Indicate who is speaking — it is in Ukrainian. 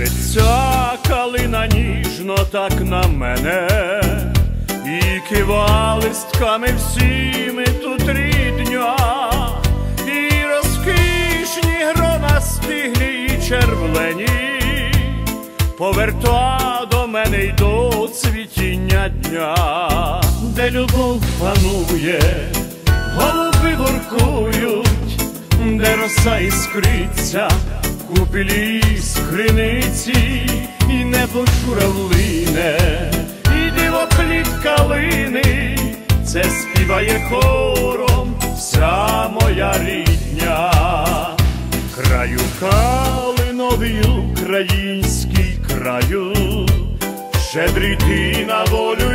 Speaker 1: Дивиться калина ніжно так на мене, і кива листками всіми тут рідня, і розкішні грона стиглі і червлені, поверта до мене й до цвітіння дня, де любов панує. Роса іскриться, купілі з криниці, і небо журавлине, і дивопліт калини, це співає хором вся моя рідня, краю калиновий український краю, щедрий ти на волю